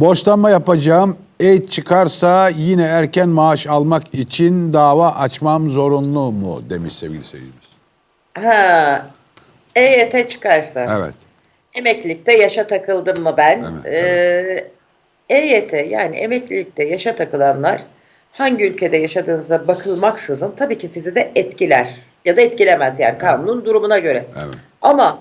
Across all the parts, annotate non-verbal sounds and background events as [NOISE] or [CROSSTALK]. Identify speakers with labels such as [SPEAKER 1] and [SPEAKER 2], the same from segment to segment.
[SPEAKER 1] Borçlanma yapacağım. E çıkarsa yine erken maaş almak için dava açmam zorunlu mu demiş sevgili seyircimiz.
[SPEAKER 2] Ha, EYT çıkarsa.
[SPEAKER 1] Evet.
[SPEAKER 2] Emeklilikte yaşa takıldım mı ben?
[SPEAKER 1] Evet,
[SPEAKER 2] Ee, EYT yani emeklilikte yaşa takılanlar hangi ülkede yaşadığınıza bakılmaksızın tabii ki sizi de etkiler. Ya da etkilemez yani kanunun durumuna göre.
[SPEAKER 1] Evet.
[SPEAKER 2] Ama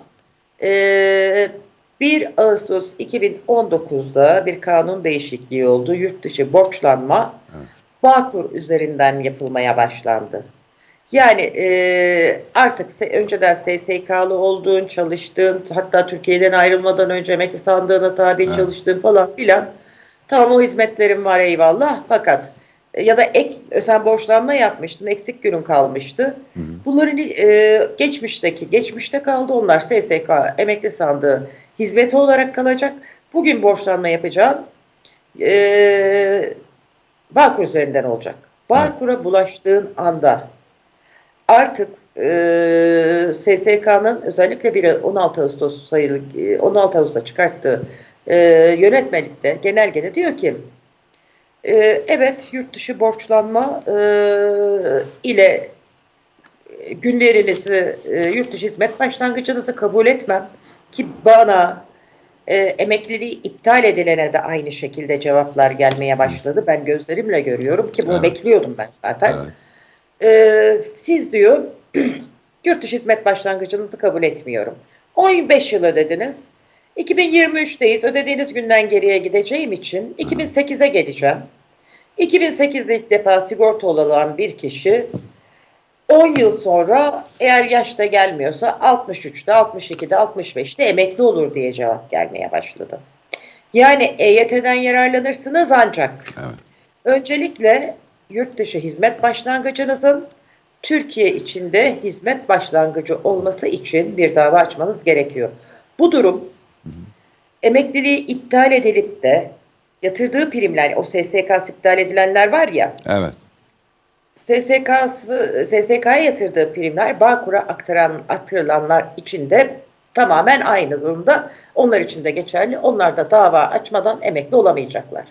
[SPEAKER 2] eee 1 Ağustos 2019'da bir kanun değişikliği oldu. Yurt dışı borçlanma Bağkur üzerinden yapılmaya başlandı. Yani eee, artık önceden SSK'lı olduğun, çalıştığın, hatta Türkiye'den ayrılmadan önce emekli sandığına tabi
[SPEAKER 1] Evet.
[SPEAKER 2] çalıştığın falan filan. Tamam o hizmetlerin var eyvallah. Fakat e, ya da ek sen borçlanma yapmıştın, eksik günün kalmıştı. Bunların e, geçmişteki, geçmişte kaldı onlar SSK, emekli sandığı hizmeti olarak kalacak. Bugün borçlanma yapacağın e, Bağkur üzerinden olacak. Bağkur'a bulaştığın anda artık e, SSK'nın özellikle bir 16 Ağustos sayılı e, 16 Ağustos'ta çıkarttığı e, yönetmelikte genelgede diyor ki e, evet yurt dışı borçlanma e, ile e, günlerinizi e, yurt dışı hizmet başlangıcınızı kabul etmem ki bana e, emekliliği iptal edilene de aynı şekilde cevaplar gelmeye başladı. Ben gözlerimle görüyorum ki bunu
[SPEAKER 1] Evet.
[SPEAKER 2] bekliyordum ben zaten.
[SPEAKER 1] Evet.
[SPEAKER 2] Ee, siz diyor [CLEARS THROAT] yurt dışı hizmet başlangıcınızı kabul etmiyorum. 15 yıl ödediniz. 2023'teyiz. Ödediğiniz günden geriye gideceğim için 2008'e geleceğim. 2008'de ilk defa sigorta olan bir kişi 10 yıl sonra eğer yaşta gelmiyorsa 63'te, 62'de, 65'te emekli olur diye cevap gelmeye başladı. Yani EYT'den yararlanırsınız ancak
[SPEAKER 1] Evet.
[SPEAKER 2] Öncelikle yurt dışı hizmet başlangıcınızın Türkiye içinde hizmet başlangıcı olması için bir dava açmanız gerekiyor. Bu durum emekliliği iptal edilip de yatırdığı primler, o SSK iptal edilenler var ya,
[SPEAKER 1] Evet.
[SPEAKER 2] SSK'sı, SSK'ya yatırdığı primler Bağkur'a aktaran, aktarılanlar için de tamamen aynı durumda. Onlar için de geçerli. Onlar da dava açmadan emekli olamayacaklar.